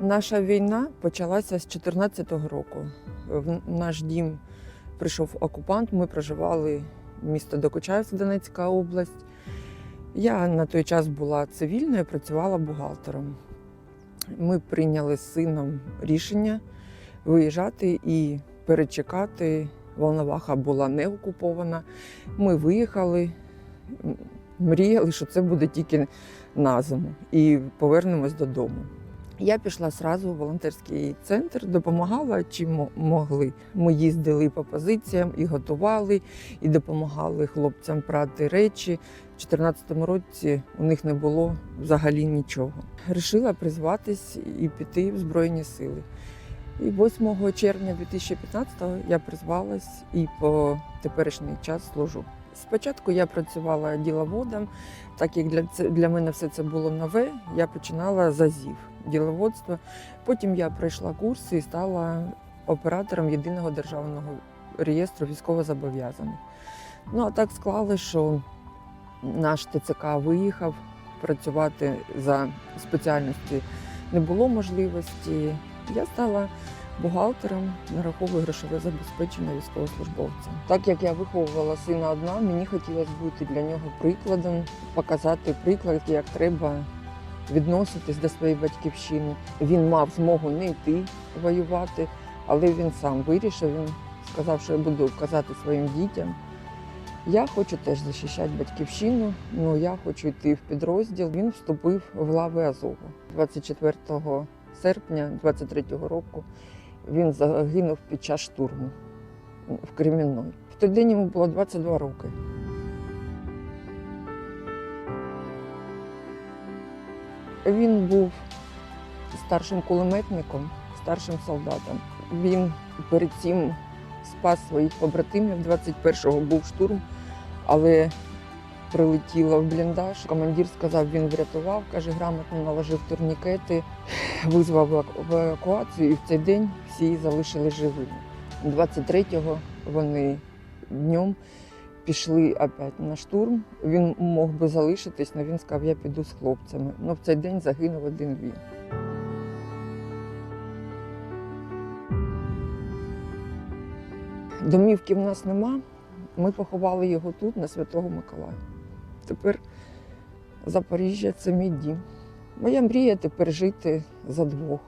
Наша війна почалася з 2014 року. В наш дім прийшов окупант. Ми проживали місто Докучаївськ, Донецька область. Я на той час була цивільною, працювала бухгалтером. Ми прийняли з сином рішення виїжджати і перечекати. Волноваха була не окупована. Ми виїхали, мріяли, що це буде тільки на зиму і повернемось додому. Я пішла одразу в волонтерський центр, допомагала чим могли. Ми їздили по позиціям і готували, і допомагали хлопцям прати речі. У 2014 році у них не було взагалі нічого. Рішила призватись і піти в Збройні сили. І 8 червня 2015-го я призвалась і по теперішній час служу. Спочатку я працювала діловодом, так як для, для мене все це було нове, я починала з АЗІВ діловодства. Потім я пройшла курси і стала оператором єдиного державного реєстру військовозобов'язаних. Ну а так склали, що наш ТЦК виїхав працювати за спеціальності не було можливості. Я стала бухгалтером, нараховую грошове забезпечення військовослужбовцям. Так як я виховувала сина одна, мені хотілося бути для нього прикладом, показати приклад, як треба відноситись до своєї батьківщини. Він мав змогу не йти воювати, але він сам вирішив. Він сказав, що я буду казати своїм дітям. Я хочу теж захищати батьківщину, ну я хочу йти в підрозділ. Він вступив в лави Азову 24 серпня 23-го року. Він загинув під час штурму в Кремінной. В той день йому було 22 роки. Він був старшим кулеметником, старшим солдатом. Він перед цим спас своїх побратимів. 21-го був штурм, але прилетіло в бліндаж. Командир сказав, він врятував, каже, грамотно наложив турнікети, визвав еваку- евакуацію, і в цей день всі залишили живими. 23-го вони днем пішли опять на штурм. Він мог би залишитись, але він сказав, я піду з хлопцями. Ну в цей день загинув один він. Домівки в нас нема. Ми поховали його тут, на Святого Миколая. Тепер Запоріжжя це мій дім. Моя мрія тепер жити за двох.